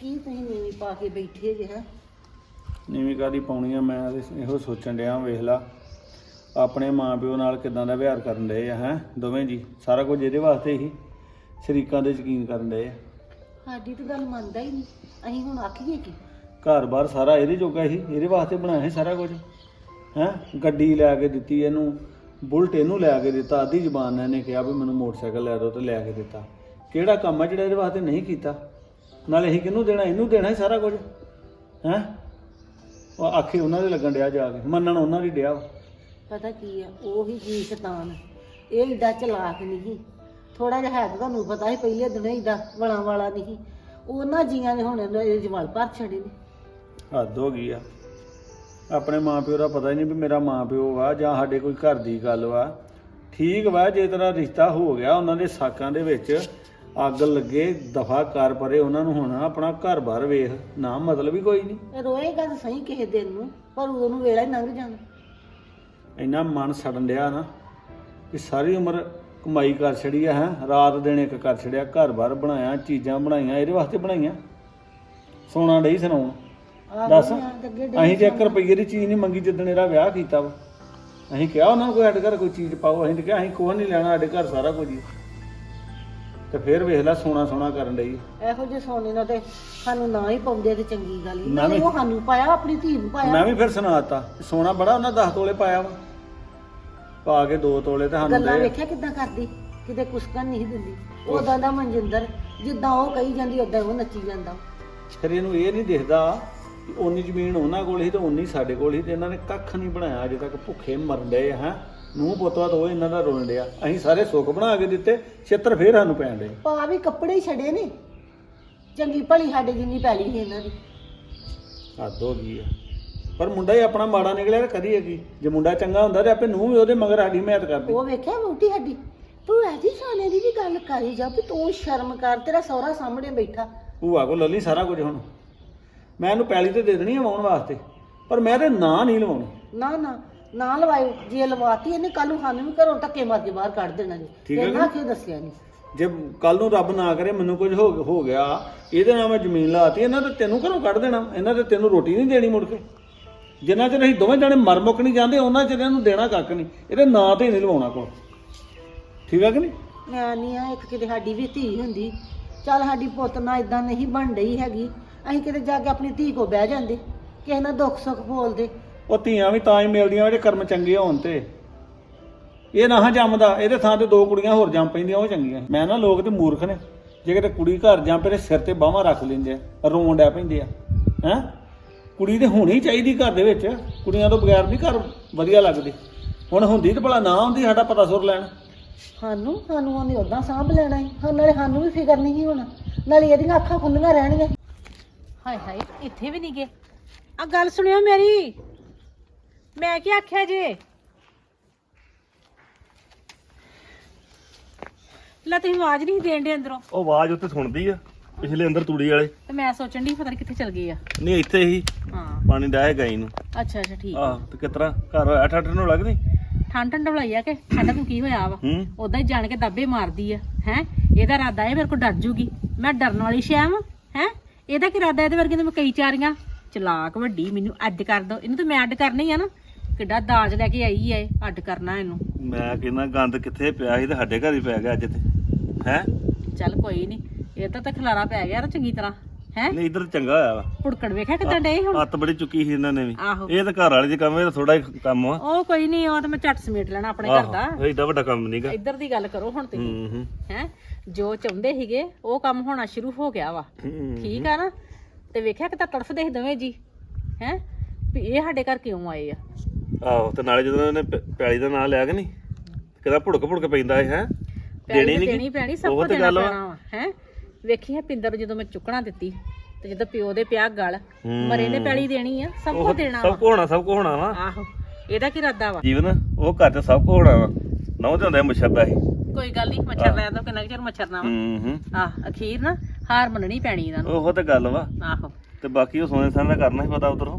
ਕੀ ਤੁਸੀਂ ਨੀਵੀਂ ਪਾ ਕੇ ਬੈਠੇ ਜੇ ਹੈ? ਨੀਵੀਂ ਕਾਦੀ ਪਾਉਣੀ ਆ? ਮੈਂ ਤੇ ਇਹੋ ਸੋਚਣ ਡਿਆ ਵੇਖ ਲਾ। ਆਪਣੇ ਮਾਪਿਓ ਨਾਲ ਕਿਦਾਂ ਦਾ ਵਿਹਾਰ ਕਰਨ ਡਏ ਆ ਹੈ? ਦੋਵੇਂ ਜੀ। ਸਾਰਾ ਕੁਝ ਇਹਦੇ ਵਾਸਤੇ ਹੀ। ਸ਼ਰੀਕਾਂ ਦੇ ਯਕੀਨ ਕਰਨ ਡਏ ਆ। ਸਾਡੀ ਤਾਂ ਗੱਲ ਮੰਨਦਾ ਹੀ ਨਹੀਂ। ਅਸੀਂ ਹੁਣ ਆਖੀਏ ਕੀ? ਘਰ-ਬਾਰ ਸਾਰਾ ਇਹਦੇ ਜੋਗਾ ਹੀ। ਇਹਦੇ ਵਾਸਤੇ ਬਣਾਇਆ ਸੀ ਸਾਰਾ ਕੁਝ। ਹੈ? ਗੱਡੀ ਲੈ ਕੇ ਦਿੱਤੀ ਇਹਨੂੰ। ਬੁਲਟ ਇਹਨੂੰ ਲੈ ਕੇ ਦਿੱਤਾ। ਆਦੀ ਜ਼ਬਾਨ ਇਹਨੇ ਕਿਹਾ ਵੀ ਮੈਨੂੰ ਮੋਟਰਸਾਈਕਲ ਲੈ ਦਿਓ ਤੇ ਲੈ ਕੇ ਦਿੱਤਾ। ਕਿਹੜਾ ਕੰਮ ਆ ਜਿਹੜਾ ਇਹਦੇ ਵਾਸਤੇ ਨਹੀਂ ਕੀਤਾ? ਨਾਲੇ ਅਸੀਂ ਕਿਹਨੂੰ ਦੇਣਾ ਇਹਨੂੰ ਦੇਣਾ ਹੀ ਸਾਰਾ ਕੁਝ? ਹੈ? ਉਹ ਆਖੇ ਉਹਨਾਂ ਦੇ ਲੱਗਣ ਡਿਆ ਜਾ ਕੇ ਮੰਨਣ ਉਹਨਾਂ ਦੀ ਡਿਆ ਵਾ। ਪਤਾ ਕੀ ਆ ਉਹ ਹੀ ਜੀ ਸ਼ੈਤਾਨ ਇਹ ਏਡਾ ਚਲਾਕ ਨਹੀਂ ਥੋੜਾ ਜਿਹਾ ਹੈ ਤਾਂ ਤੁਹਾਨੂੰ ਪਤਾ ਹੀ ਪਹਿਲੇ ਦਿਨ ਏਡਾ ਵਲਾਂ ਵਾਲਾ ਨਹੀਂ ਉਹਨਾਂ ਜੀਆਂ ਨੇ ਹੁਣ ਇਹਦੇ ਜਵਾਲ ਭਰ ਛੜੇ ਨੇ। ਹੱਦ ਹੋ ਗਈ ਆ। ਆਪਣੇ ਮਾਪਿਓ ਦਾ ਪਤਾ ਹੀ ਨਹੀਂ ਵੀ ਮੇਰਾ ਮਾਪਿਓ ਵਾ ਜਾਂ ਸਾਡੇ ਕੋਈ ਘਰ ਦੀ ਗੱਲ ਵਾ। ਠੀਕ ਵਾ ਜੇ ਤੇਰਾ ਰਿਸ਼ਤਾ ਹੋ ਗਿਆ ਉਹਨਾਂ ਦੇ ਸਾਕਾਂ ਦੇ ਵਿੱਚ ਅੱਗ ਲੱਗੇ ਦਫਾ ਕਰ ਪਰੇ ਉਹਨਾਂ ਨੂੰ ਹੁਣ ਆਪਣਾ ਘਰ-ਬਾਰ ਵੇਖ। ਨਾ ਮਤਲਬ ਹੀ ਕੋਈ ਨਹੀਂ। ਰੋਏਗਾ ਤਾਂ ਸਹੀ ਕਿਸੇ ਦਿਨ ਨੂੰ ਪਰ ਉਦੋਂ ਨੂੰ ਵੇਲਾ ਹੀ ਲੰਘ ਜਾਣਾ। ਇੰਨਾ ਮਨ ਸੜਨ ਡਿਆ ਨਾ ਕਿ ਸਾਰੀ ਉਮਰ ਕਮਾਈ ਕਰ ਛੜੀ ਆ ਹੈ। ਰਾਤ ਦਿਨ ਇੱਕ ਕਰ ਛੜਿਆ ਘਰ-ਬਾਰ ਬਣਾਇਆ ਚੀਜ਼ਾਂ ਬਣਾਈਆਂ ਇਹਦੇ ਵਾਸਤੇ ਬਣਾਈਆਂ। ਸੋਨਾ ਡਈ ਸੁਣਾਉਣ ਦੱਸ ਅਸੀਂ ਤੇ 1 ਰੁਪਈਏ ਦੀ ਚੀਜ਼ ਨਹੀਂ ਮੰਗੀ ਜਿੱਦਣ ਇਹਦਾ ਵਿਆਹ ਕੀਤਾ ਵਾ। ਅਸੀਂ ਕਿਹਾ ਉਹਨਾਂ ਨੂੰ ਕੋਈ ਸਾਡੇ ਘਰ ਕੋਈ ਚੀਜ਼ ਪਾਓ ਅਸੀਂ ਤੇ ਕਿਹਾ ਅਸੀਂ ਕੁਛ ਨਹੀਂ ਲੈਣਾ ਸਾਡੇ ਘਰ ਸਾਰਾ ਕੁਝ ਹੀ। ਤੇ ਫਿਰ ਵੇਖ ਲੈ ਸੋਨਾ ਸੋਨਾ ਕਰਨ ਡਈ। ਇਹੋ ਜਿਹੇ ਸੋਨੇ ਨਾਲ ਤੇ ਸਾਨੂੰ ਨਾ ਹੀ ਪਾਉਂਦੇ ਤੇ ਚੰਗੀ ਗੱਲ ਹੀ। ਵੀ- ਉਹ ਸਾਨੂੰ ਪਾਇਆ ਆਪਣੀ ਧੀ ਨੂੰ ਪਾਇਆ। ਮੈਂ ਵੀ ਫਿਰ ਸੁਣਾਤਾ ਸੋਨਾ ਬੜਾ ਉਹਨਾਂ 10 ਤੋਲੇ ਪਾਇਆ ਵਾ। ਪਾ ਕੇ 2 ਤੋਲੇ ਤੇ ਸਾਨੂੰ ਗੱਲਾਂ ਦੇ। ਵੇਖਿਆ ਕਿੱਦਾਂ ਕਰਦੀ? ਕਿਤੇ ਕੁਸਕਨ ਨਹੀਂ ਦਿੰਦੀ। ਉਦਾਂ ਦਾ ਮਨਜਿੰਦਰ ਜਿੱਦਾਂ ਉਹ ਕਹੀ ਜਾਂਦੀ ਉਦਾਂ ਉਹ ਨੱਚੀ ਜਾਂਦਾ। ਫਿਰ ਇਹਨੂੰ ਇਹ ਨਹੀਂ ਦਿਖਦਾ ਕਿ ਓਨੀ ਜ਼ਮੀਨ ਉਹਨਾਂ ਕੋਲ ਸੀ ਤੇ ਓਨੀ ਸਾਡੇ ਕੋਲ ਸੀ ਤੇ ਇਹਨਾਂ ਨੇ ਕੱਖ ਨਹੀਂ ਬਣਾਇਆ ਅਜੇ ਤੱਕ ਭੁੱਖੇ ਮਰਨ ਡਏ ਹੈ। ਨੂੰ ਪੁੱਤਵਾ ਤਾਂ ਇਹਨਾਂ ਦਾ ਰੋਣ ਡਿਆ। ਅਸੀਂ ਸਾਰੇ ਸੁੱਖ ਬਣਾ ਕੇ ਦਿੱਤੇ ਛਿੱਤਰ ਫੇਰ ਸਾਨੂੰ ਪੈਣ ਡਏ। ਪਾ ਵੀ ਕੱਪੜੇ ਹੀ ਛੜੇ ਨੇ। ਚੰਗੀ ਭਲੀ ਸਾਡੇ ਜਿੰਨੀ ਪੈਲੀ ਸੀ ਇਹਨਾਂ ਦੀ। ਹੱਦ ਹੋ ਗਈ ਆ। ਪਰ ਮੁੰਡਾ ਹੀ ਆਪਣਾ ਮਾੜਾ ਨਿਕਲਿਆ ਤੇ ਕਰੀਏ ਕੀ ਜੇ ਮੁੰਡਾ ਚੰਗਾ ਹੁੰਦਾ ਤੇ ਆਪੇ ਨੂੰ ਵੀ ਉਹਦੇ ਮਗਰ ਸਾਡੀ ਮਿਹਨਤ ਕਰਦੀ। ਉਹ ਵੇਖਿਆ ਰੋਟੀ ਸਾਡੀ? ਤੂੰ ਐਜੀ ਸੋਨੇ ਦੀ ਵੀ ਗੱਲ ਕਰੀ ਜਾ ਵੀ ਤੂੰ ਸ਼ਰਮ ਕਰ ਤੇਰਾ ਸਹੁਰਾ ਸਾਹਮਣੇ ਬੈਠਾ। ਭੂਆ ਕੋ ਲੱਲੀ ਸਾਰਾ ਕੁਝ ਹੁਣ। ਮੈਂ ਇਹਨੂੰ ਪੈਲੀ ਤੇ ਦੇ ਦੇਣੀ ਆ ਵਾਉਣ ਵਾਸਤੇ। ਪਰ ਮੈਂ ਤੇ ਨਾਂ ਨਹੀਂ ਲਵਾਉਣੀ। ਨਾ ਨਾ। ਨਾ ਲਵਾਇਓ ਜੇ ਲਵਾਤੀ ਇਹਨੇ ਕੱਲ ਨੂੰ ਸਾਨੂੰ ਵੀ ਘਰੋਂ ਧੱਕੇ ਮਾਰ ਕੇ ਬਾਹਰ ਕੱਢ ਦੇਣਾ ਜੀ। ਠੀਕ ਹੈ ਕਿਉਂ ਦੱਸਿਆ ਨਹੀਂ। ਜੇ ਕੱਲ ਨੂੰ ਰੱਬ ਨਾ ਕਰੇ ਮੈਨੂੰ ਕੁਝ ਹੋ ਹੋ ਗਿਆ ਇਹਦੇ ਨਾਲ ਮੈਂ ਜ਼ਮੀਨ ਲਾਤੀ ਇਹਨਾਂ ਤੇ ਤੈਨੂੰ ਘਰੋਂ ਕੱਢ ਦੇਣਾ ਇਹਨਾਂ ਤੇ ਤੈਨੂੰ ਰੋਟੀ ਨਹੀਂ ਦੇਣੀ ਮੁੜ ਕੇ। ਜਿੰਨਾ ਚਿਰ ਅਸੀਂ ਦੋਵੇਂ ਜਾਣੇ ਮਰ ਮੁੱਕ ਨਹੀਂ ਜਾਂਦੇ ਉਹਨਾਂ ਚਿਰ ਇਹਨੂੰ ਦੇਣਾ ਕੱਖ ਨਹੀਂ। ਇਹਦੇ ਨਾਂ ਤੇ ਨਹੀਂ ਲਵਾਉਣਾ ਕੋਲ ਠੀਕ ਆ ਕਿ ਨਹੀਂ? ਮੈਂ ਨਹੀਂ ਆ ਇੱਕ ਕਿਤੇ ਸਾਡੀ ਵੀ ਧੀ ਹੁੰਦੀ। ਚੱਲ ਸਾਡੀ ਪੁੱਤ ਨਾਲ ਇਦਾਂ ਨਹੀਂ ਬਣ ਰਹੀ ਹੈਗੀ। ਅਸੀਂ ਕਿਤੇ ਜਾ ਕੇ ਆਪਣੀ ਧੀ ਕੋ ਬਹਿ ਜਾਂਦੇ ਕਿਸੇ ਨਾਲ ਦੁੱਖ ਸੁੱਖ ਬੋਲਦੇ। ਉਹ ਧੀਆਂ ਵੀ ਤਾਂ ਹੀ ਮਿਲਦੀਆਂ ਜਿਹੜੇ ਕਰਮ ਚੰਗੇ ਹੋਣ ਤੇ। ਇਹ ਨਾ ਜੰਮਦਾ ਇਹਦੇ ਥਾਂ ਤੇ ਦੋ ਕੁੜੀਆਂ ਹੋਰ ਜੰਮ ਪੈਂਦੀਆਂ ਉਹ ਚੰਗੀਆਂ। ਮੈਂ ਨਾ ਲੋਕ ਤੇ ਮੂਰਖ ਨੇ। ਜੇ ਕਿਤੇ ਕੁੜੀ ਘਰ ਪਏ ਤੇ ਸਿਰ ਤੇ ਬਾਹਾਂ ਰੱਖ ਲੈਂਦੇ ਆ ਰੋਣ ਡੈ ਪੈਂਦੇ ਆ। ਹੈ? ਕੁੜੀ ਤੇ ਹੋਣੀ ਚਾਹੀਦੀ ਘਰ ਦੇ ਵਿੱਚ। ਕੁੜੀਆਂ ਤੋਂ ਬਗੈਰ ਨਹੀਂ ਘਰ ਵਧੀਆ ਲੱਗਦੇ। ਹੁਣ ਹੁੰਦੀ ਤੇ ਭਲਾ ਨਾ ਹੁੰਦੀ ਸਾਡਾ ਪਤਾ ਸੁਰ ਲੈਣ। ਸਾਨੂੰ ਸਾਨੂੰ ਉਹਨੇ ਉਦਾਂ ਸਾਂਭ ਲੈਣਾ ਹੈ ਹਾਂ ਨਾਲੇ ਸਾਨੂੰ ਵੀ ਫਿਕਰ ਨਹੀਂ ਸੀ ਹੋਣਾ। ਨਾਲੇ ਇਹਦੀਆਂ ਅੱਖਾਂ ਖੁੱਲੀਆਂ ਰਹਿਣਗੀਆਂ। ਹਾਏ ਹਾਏ ਇੱਥੇ ਵੀ ਨਹੀਂ ਗਏ। ਆ ਗੱਲ ਸੁਣਿਓ ਮੇਰੀ। ਮੈਂ ਕੀ ਆਖਿਆ ਜੇ? ਲੈ ਤੁਸੀਂ ਆਵਾਜ਼ ਨਹੀਂ ਦੇਣ ਦੇ ਅੰਦਰੋਂ। ਉਹ ਆਵਾਜ਼ ਉੱਤੇ ਸੁਣਦੀ ਆ ਪਿਛਲੇ ਅੰਦਰ ਤੂੜੀ ਵਾਲੇ। ਤੇ ਮੈਂ ਸੋਚਣ ਦੀ ਪਤਾ ਨਹੀਂ ਕਿੱਥੇ ਚਲ ਗਏ ਆ। ਨਹੀਂ ਇੱਥੇ ਹੀ। ਹਾਂ। ਪਾਣੀ ਡਾਏ ਗਈ ਨੂੰ। ਅੱਛਾ ਅੱਛਾ ਠੀਕ। ਆਹ ਤੇ ਕਿਤਰਾ ਘਰ ਅੱਠ ਅੱਠ ਨੂੰ ਲੱਗਦੀ? ਠੰਡ ਠੰਡ ਬੁਲਾਈ ਆ ਕਿ? ਠੰਡ ਨੂੰ ਕੀ ਹੋਇਆ ਵਾ? ਹੂੰ। ਉਦਾਂ ਹੀ ਜਾਣ ਕੇ ਦਾਬੇ ਮਾਰਦੀ ਆ ਹੈ? ਇਹਦਾ ਇਰਾਦਾ ਹੈ ਮੇਰੇ ਕੋਲ ਡਰ ਜੂਗੀ। ਮੈਂ ਡਰਨ ਵਾਲੀ ਸ਼ੈ ਵਾਂ ਹੈ? ਇਹਦਾ ਕੀ ਇਰਾਦਾ? ਇਹਦੇ ਵਰਗੇ ਤੇ ਮੈਂ ਕਈ ਚਾਰੀਆਂ। ਚਲਾਕ ਵੱਡੀ ਮੈਨੂੰ ਅੱਡ ਕਰ ਦੋ। ਇਹਨੂੰ ਤਾਂ ਮੈਂ ਅੱਡ ਕਰਨੀ ਆ ਨਾ। ਕਿੱਡਾ ਦਾਜ ਲੈ ਕੇ ਆਈ ਐ ਅੱਡ ਕਰਨਾ ਇਹਨੂੰ। ਮੈਂ ਕਹਿੰਦਾ ਗੰਦ ਕਿੱਥੇ ਪਿਆ ਸੀ ਤੇ ਸਾਡੇ ਘਰ ਹੀ ਪੈ ਗਿਆ ਅੱਜ ਤੇ। ਹੈ? ਚੱਲ ਕੋਈ ਨਹੀਂ ਇਹ ਤਾਂ ਤਾਂ ਖਲਾਰਾ ਪੈ ਗਿਆ ਨਾ ਚੰਗੀ ਤਰ੍ਹਾਂ। ਹੈ? ਨਹੀਂ ਇੱਧਰ ਚੰਗਾ ਹੋਇਆ ਵਾ। ਪੁੜਕੜ ਵੇਖਿਆ ਕਿਦਾਂ ਡੇ ਹੁਣ? ਹੱਥ ਬੜੀ ਚੁੱਕੀ ਸੀ ਇਹਨਾਂ ਨੇ ਵੀ। ਆਹੋ। ਇਹ ਤਾਂ ਘਰ ਵਾਲੇ ਦੇ ਕੰਮ ਇਹ ਥੋੜਾ ਹੀ ਕੰਮ ਆ ਉਹ ਕੋਈ ਨਹੀਂ ਉਹ ਤਾਂ ਮੈਂ ਝੱਟ ਸਮੇਟ ਲੈਣਾ ਆਪਣੇ ਘਰ ਦਾ। ਆਹੋ ਏਡਾ ਵੱਡਾ ਕੰਮ ਨਹੀਂਗਾ ਇੱਧਰ ਦੀ ਗੱਲ ਕਰੋ ਹੁਣ ਤੁਸੀਂ। ਹੂੰ ਹੂੰ। ਹੈ? ਜੋ ਚਾਹੁੰਦੇ ਸੀਗੇ ਉਹ ਕੰਮ ਹੋਣਾ ਸ਼ੁਰੂ ਹੋ ਗਿਆ ਵਾ। ਹੂੰ। ਠੀਕ ਆ ਨਾ? ਤੇ ਵੇਖਿਆ ਕਿ ਤਾਂ ਤੜਫਦੇ ਸੀ ਦੋਵੇਂ ਜੀ। ਹੈ? ਵੀ ਇਹ ਸਾਡੇ ਘਰ ਕਿਉਂ ਆਏ ਆ? ਆਹੋ ਤੇ ਨਾਲੇ ਜਦੋਂ ਇਹਨੇ ਪ- ਪੈਲੀ ਦਾ ਨਾਂ ਲਿਆ ਕਿ ਨਹੀਂ? ਕਿਦਾ ਭੁੜਕ ਭੁੜਕ ਪੈਂਦਾ ਹੈ? ਹੈ ਪੈਣੀ ਤੇ ਦੇਣੀ ਪੈਣੀ ਸਭ ਉਹ ਕੁਝ ਤੇ ਦੇਣਾ ਗੱਲ ਵਾ। ਪੈਣਾ ਹੈ? ਵੇਖੀ ਹੈ ਪਿੰਦਰ ਜਦੋਂ ਮੈਂ ਚੁੱਕਣਾ ਦਿੱਤੀ ਤੇ ਜਦੋਂ ਪਿਓ ਦੇ ਪਿਆ ਗਲ ਹੂੰ। ਮਰੇ ਨੇ ਪੈਲੀ ਦੇਣੀ ਆ ਸਭ ਉਹ ਕੁਝ ਦੇਣਾ ਸਭ ਵਾ। ਕੁ ਹੋਣਾ ਸਭ ਕੁ ਹੋਣਾ ਵਾ। ਆਹੋ ਇਹਦਾ ਕੀ ਇਰਾਦਾ ਵਾ? ਜੀਵਨ ਉਹ ਘਰ ਚ ਸਭ ਕੁ ਹੋਣਾ ਵਾ। ਨਹੁੰ ਤੇ ਹੁੰਦਾ ਮੁਸ਼ੱਬਾ ਹੀ ਕੋਈ ਗੱਲ ਨਹੀਂ ਮੱਛਰ ਲੈ ਦੋ ਕਿੰਨਾ ਕੁ ਚਿਰ ਮੱਛਰ ਨਾ ਵਾ। ਹੂੰ ਹੂੰ। ਆਹ ਅਖੀਰ ਨਾ ਹਾਰ ਮੰਨਣੀ ਪੈਣੀ ਇਹਨਾਂ ਨੂੰ। ਉਹ ਤੇ ਗੱਲ ਵਾ। ਆਹੋ। ਤੇ ਬਾਕੀ ਉਹ ਸੋਨੇ ਸਾਨੇ ਦਾ ਕਰਨਾ ਹੀ ਪਤਾ ਉਧਰੋਂ।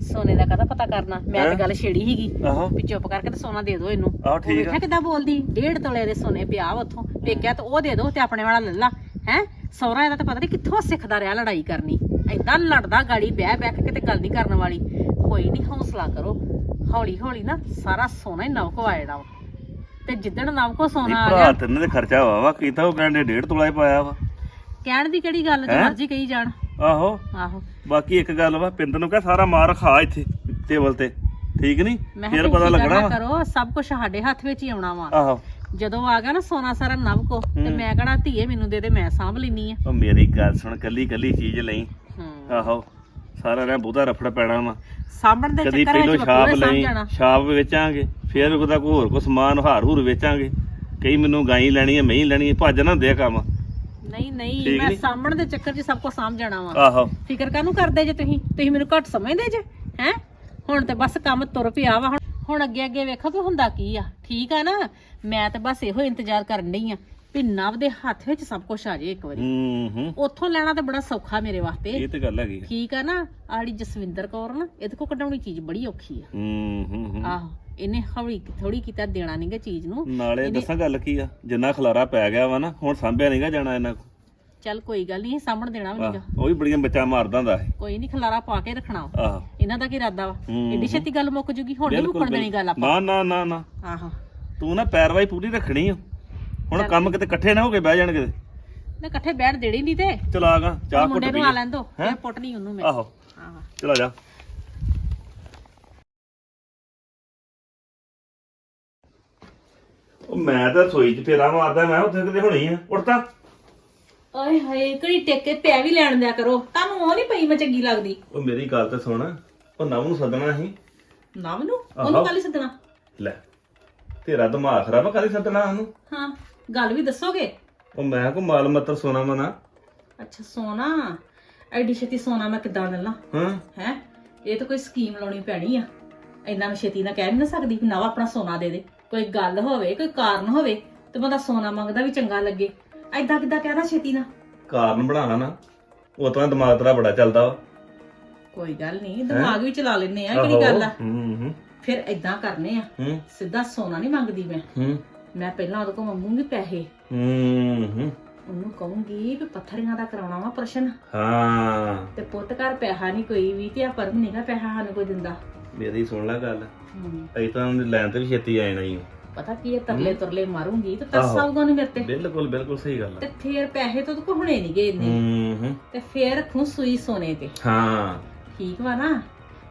ਸੋਨੇ ਦਾ ਕਦਾ ਪਤਾ ਕਰਨਾ? ਮੈਂ ਤੇ ਹੈਂ? ਗੱਲ ਛੇੜੀ ਆਹੋ। ਵੀ ਚੁੱਪ ਕਰਕੇ ਤੇ ਸੋਨਾ ਦੇ ਦਿਓ ਇਹਨੂੰ। ਆਹੋ ਠੀਕ ਆ। ਕਿਦਾਂ ਬੋਲਦੀ? ਡੇਢ ਤੋਲੇ ਦੇ ਸੋਨੇ ਪਿਆ ਵਾ ਉੱਥੋਂ। ਪੇਕਿਆ ਤੇ ਉਹ ਦੇ ਦਿਓ ਤੇ ਆਪਣੇ ਵਾਲਾ ਲੈ ਲਾ। ਹੈ? ਸਹੁਰਾ ਇਹਦਾ ਤਾਂ ਪਤਾ ਨਹੀਂ ਕਿੱਥੋਂ ਸਿੱਖਦਾ ਰਿਹਾ ਲੜਾਈ ਕਰਨੀ। ਐਦਾਂ ਲੜਦਾ ਗਾੜੀ ਬਹਿ ਬਹਿ ਕੇ ਕਿਤੇ ਗੱਲ ਨਹੀਂ ਕਰਨ ਵਾਲੀ। ਕੋਈ ਨਹੀਂ ਹੌਸਲਾ ਕਰੋ। ਹੌਲੀ ਹੌਲੀ ਨਾ ਸਾਰਾ ਸੋਨਾ ਹੀ ਨਵ ਕੋ ਆ ਜਾਣਾ ਵਾ। ਤੇ ਜਿੱਦਣ ਨਵ ਕੋ ਨਹੀਂ ਸੋਨਾ ਆ ਭਰਾ ਗਿਆ ਤੈਨੂੰ ਤੇ ਖਰਚਾ ਵਾ। ਵਾ ਕੀਤਾ ਉਹ ਕਹਿੰਦੇ ਡੇਢ ਤੋਲਾ ਹੀ ਪਾਇਆ ਵਾ। ਕਹਿਣ ਦੀ ਕਿਹੜੀ ਗੱਲ? ਜੋ ਹੈਂ? ਮਰਜ਼ੀ ਕਹੀ ਜਾਣ। ਆਹੋ। ਆਹੋ। ਬਾਕੀ ਇੱਕ ਗੱਲ ਵਾ ਪਿੰਡ ਨੂੰ ਕਹ ਸਾਰਾ ਮਾਰ ਖਾ ਇੱਥੇ ਟੇਬਲ ਤੇ। ਠੀਕ ਨਹੀਂ ਮੈਂ ਫਿਰ ਪਤਾ ਤੁਸੀਂ ਲੱਗਣਾ ਵਾ। ਕਰੋ ਸਭ ਕੁਝ ਸਾਡੇ ਹੱਥ ਵਿੱਚ ਹੀ ਆਉਣਾ ਵਾ। ਆਹੋ। ਜਦੋਂ ਆ ਗਿਆ ਨਾ ਸੋਨਾ ਸਾਰਾ ਨਵ ਕੋ ਤੇ ਹੂੰ। ਮੈਂ ਕਹਣਾ ਧੀਏ ਮੈਨੂੰ ਦੇ ਦੇ ਮੈਂ ਸਾਂਭ ਲੈਣੀ ਆ। ਉਹ ਮੇਰੀ ਗੱਲ ਸੁਣ ਕੱਲੀ ਕੱਲੀ ਚੀਜ਼ ਲਈ। ਹੂੰ। ਆਹੋ ਸਾਰਾ ਰੇ ਬਹੁਤਾ ਰਫੜ ਪੈਣਾ ਵਾ। ਸਾਂਭਣ ਦੇ ਕਦੀ ਚੱਕਰ ਪਹਿਲੋਂ ਵਿੱਚ ਛਾਪ ਪੂਰੇ ਸਾਂਭ ਲਈ ਜਾਣਾ ਛਾਪ ਵੇਚਾਂਗੇ ਫਿਰ ਉਹਦਾ ਕੋਈ ਹੋਰ ਕੋ ਸਮਾਨ ਹਾਰ ਹੂਰ ਵੇਚਾਂਗੇ। ਕਈ ਮੈਨੂੰ ਗਾਈ ਲੈਣੀ ਹੈ ਮਹੀਂ ਲੈਣੀ ਹੈ ਭੱਜ ਨਾ ਦੇ ਕੰਮ। ਨਹੀਂ ਨਹੀਂ ਠੀਕ ਮੈਂ ਨੀ? ਸਾਂਭਣ ਦੇ ਚੱਕਰ 'ਚ ਸਭ ਕੁਝ ਸਾਂਭ ਜਾਣਾ ਵਾ। ਆਹੋ। ਫਿਕਰ ਕਾਹਨੂੰ ਕਰਦੇ ਜੇ ਤੁਸੀਂ? ਤੁਸੀਂ ਮੈਨੂੰ ਘੱਟ ਸਮਝਦੇ ਜੇ ਹੈ? ਹੁਣ ਤੇ ਬਸ ਕੰਮ ਤੁਰ ਪਿਆ ਵਾ। ਹੁਣ ਹੁਣ ਅੱਗੇ ਅੱਗੇ ਵੇਖੋ ਕਿ ਹੁੰਦਾ ਕੀ ਆ। ਠੀਕ ਆ ਨਾ? ਮੈਂ ਤਾਂ ਬਸ ਇਹੋ ਇੰਤਜ਼ਾਰ ਕਰਨ ਡਈ ਆ ਵੀ ਨਵ ਦੇ ਹੱਥ ਵਿੱਚ ਸਭ ਕੁਝ ਆ ਜੇ ਇੱਕ ਵਾਰੀ। ਹੂੰ ਹੂੰ ਉੱਥੋਂ ਲੈਣਾ ਤਾਂ ਬੜਾ ਸੌਖਾ ਮੇਰੇ ਵਾਸਤੇ। ਇਹ ਤੇ ਗੱਲ ਹੈਗੀ ਆ। ਠੀਕ ਆ ਨਾ? ਆੜੀ ਜਸਵਿੰਦਰ ਕੌਰ ਨਾ ਇਹਦੇ ਕੋ ਕਢਾਉਣੀ ਚੀਜ਼ ਬੜੀ ਔਖੀ ਆ। ਹੂੰ ਹੂੰ ਹੂੰ ਆਹੋ। ਇਹਨੇ ਹੌਲੀ ਥੋੜੀ ਕੀਤਾ ਦੇਣਾ ਨਹੀਂਗਾ ਚੀਜ਼ ਨੂੰ। ਨਾਲੇ ਦੱਸਾਂ ਗੱਲ ਕੀ ਆ ਜਿੰਨਾ ਖਲਾਰਾ ਪੈ ਗਿਆ ਵਾ ਨਾ ਹੁਣ ਸਾਂਭਿਆ ਨਹੀਂਗਾ ਜਾਣਾ ਇਹਨਾਂ ਕੋ। ਚੱਲ ਕੋਈ ਗੱਲ ਨਹੀਂ ਸਾਂਭਣ ਦੇਣਾ ਵੀ ਨਹੀਂਗਾ ਉਹ ਵੀ ਬੜੀਆਂ ਬੱਚਾ ਮਾਰਦਾ ਹੁੰਦਾ ਹੈ ਕੋਈ ਨਹੀਂ ਖਲਾਰਾ ਪਾ ਕੇ ਰੱਖਣਾ ਵਾ। ਆਹੋ। ਇਹਨਾਂ ਦਾ ਕੀ ਇਰਾਦਾ ਵਾ? ਹੂੰ, ਏਡੀ ਛੇਤੀ ਗੱਲ ਮੁੱਕ ਜੂਗੀ ਹੁਣ ਨਹੀਂ ਮੁੱਕਣ ਦੇਣੀ ਗੱਲ ਆਪਾਂ। ਨਾ ਨਾ ਨਾ ਨਾ। ਆਹੋ। ਤੂੰ ਨਾ ਪੈਰਵਾਈ ਪੂਰੀ ਰੱਖਣੀ ਆ। ਹੁਣ ਕੰਮ ਕਿਤੇ ਇਕੱਠੇ ਨਾ ਹੋ ਕੇ ਬਹਿ ਜਾਣ ਕਿਤੇ। ਨਾ ਇਕੱਠੇ ਬੈਠ ਦੇੜੀ ਨਹੀਂ ਤੇ। ਚਲਾ ਗਾ ਚਾਹ ਮੁੰਡੇ ਕੁੱਟ ਨੂੰ ਆ ਪੀ ਲੈਣ ਦੋ। ਹੈਂ? ਮੈਂ ਪੁੱਟਣੀ ਉਹਨੂੰ ਮੈਂ। ਆਹੋ। ਆਹੋ। ਚਲਾ ਜਾ। ਉਹ ਮੈਂ ਤਾਂ ਸੋਈ ਚ ਫੇਰਾ ਮਾਰਦਾ ਮੈਂ ਉੱਥੇ ਕਿਤੇ ਹੋਣੀ ਆ। ਉੱਠ ਓਏ ਹਾਏ ਕਿਹੜੀ ਟੇਕੇ ਪਿਆ ਵੀ ਲੈਣ ਦਿਆ ਕਰੋ। ਤੁਹਾਨੂੰ ਉਹ ਨਹੀਂ ਪਈ ਮੈਂ ਚੰਗੀ ਲੱਗਦੀ। ਉਹ ਮੇਰੀ ਗੱਲ ਤੇ ਸੁਣ ਉਹ ਨਵ ਨੂੰ ਸੱਦਣਾ ਸੀ। ਨਾ? ਮੈਨੂੰ ਆਹੋ। ਉਹਨੂੰ ਕੱਲ ਹੀ ਸੱਦਣਾ? ਲੈ ਤੇਰਾ ਦਿਮਾਗ ਖਰਾਬ ਕਾਹਦੀ ਸੱਦਣਾ ਉਹਨੂੰ? ਹਾਂ ਗੱਲ ਵੀ ਦੱਸੋਗੇ? ਉਹ ਮੈਂ ਕੋ ਮਾਲ ਮੱਤਰ ਸੋਨਾ ਮਨਾ। ਅੱਛਾ ਸੋਨਾ? ਐਡੀ ਛੇਤੀ ਸੋਨਾ ਮੈਂ ਕਿੱਦਾਂ ਲੈ ਲਾਂ? ਹਾਂ। ਹੈ? ਇਹ ਤਾਂ ਕੋਈ ਸਕੀਮ ਲਾਉਣੀ ਪੈਣੀ ਆ। ਇੰਨਾ ਮੈਂ ਛੇਤੀ ਨਾ ਕਹਿ ਨਹੀਂ ਨਾ ਸਕਦੀ ਕਿ ਨਵਾਂ ਆਪਣਾ ਸੋਨਾ ਦੇ ਦੇ। ਕੋਈ ਗੱਲ ਹੋਵੇ ਕੋਈ ਕਾਰਨ ਹੋਵੇ ਤੇ ਬੰਦਾ ਸੋਨਾ ਮੰਗਦਾ ਵੀ ਚੰਗਾ ਲੱਗੇ। ਐਦਾਂ ਕਿੱਦਾਂ ਕਹਿਦਾ ਛੇਤੀ ਨਾ ਕਾਰਨ ਬਣਾਣਾ ਨਾ। ਉਹ ਤਾਂ ਦਿਮਾਗ ਤੇਰਾ ਬੜਾ ਚੱਲਦਾ ਵਾ। ਕੋਈ ਗੱਲ ਨਹੀਂ ਦਿਮਾਗ ਵੀ ਚਲਾ ਲੈਨੇ ਆ ਕਿਹੜੀ ਗੱਲ ਆ? ਹੂੰ ਹੂੰ। ਫਿਰ ਐਦਾਂ ਕਰਨੇ ਆ। ਹੂੰ। ਸਿੱਧਾ ਸੋਨਾ ਨਹੀਂ ਮੰਗਦੀ ਮੈਂ। ਹੂੰ। ਮੈਂ ਪਹਿਲਾਂ ਉਹਦੇ ਕੋਲ ਮੰਗੂੰਗੀ ਪੈਸੇ। ਹੂੰ ਹੂੰ। ਉਹਨੂੰ ਕਹੂੰਗੀ ਵੀ ਪੱਥਰੀਆਂ ਦਾ ਕਰਾਉਣਾ ਵਾ ਪ੍ਰਸ਼ਨ। ਹਾਂ। ਤੇ ਪੁੱਤ ਘਰ ਪੈਸਾ ਨਹੀਂ ਕੋਈ ਵੀ ਤੇ ਆ ਪਰ ਨਹੀਂਗਾ ਪੈਸਾ ਸਾਨੂੰ ਕੋਈ ਦਿੰਦਾ। ਮੇਰੀ ਸੁਣ ਲੈ ਗੱਲ। ਹਮ, ਅਈ ਤਾਂ ਉਹਨੇ ਲੈਣ ਤੇ ਵੀ ਛੇਤੀ ਆਏ ਨਹੀਂ ਪਤਾ ਕੀ ਇਹ ਤਰਲੇ ਤੁਰਲੇ ਮਾਰੂੰਗੀ ਤੇ ਆਹੋ। ਆਊਗਾ ਉਹਨੂੰ ਮੇਰੇ ਤੇ। ਬਿਲਕੁਲ ਬਿਲਕੁਲ ਸਹੀ ਗੱਲ ਤੇ ਆ ਫੇਰ ਪੈਸੇ ਤਾਂ ਕੋਲ ਹੁਣੇ ਨਹੀਂ ਗਏ ਇੰਨੇ। ਹੂੰ ਹੂੰ। ਤੇ ਫੇਰ ਰੱਖੂ ਸੂਈ ਸੋਨੇ ਤੇ। ਹਾਂ। ਠੀਕ ਵਾ ਨਾ?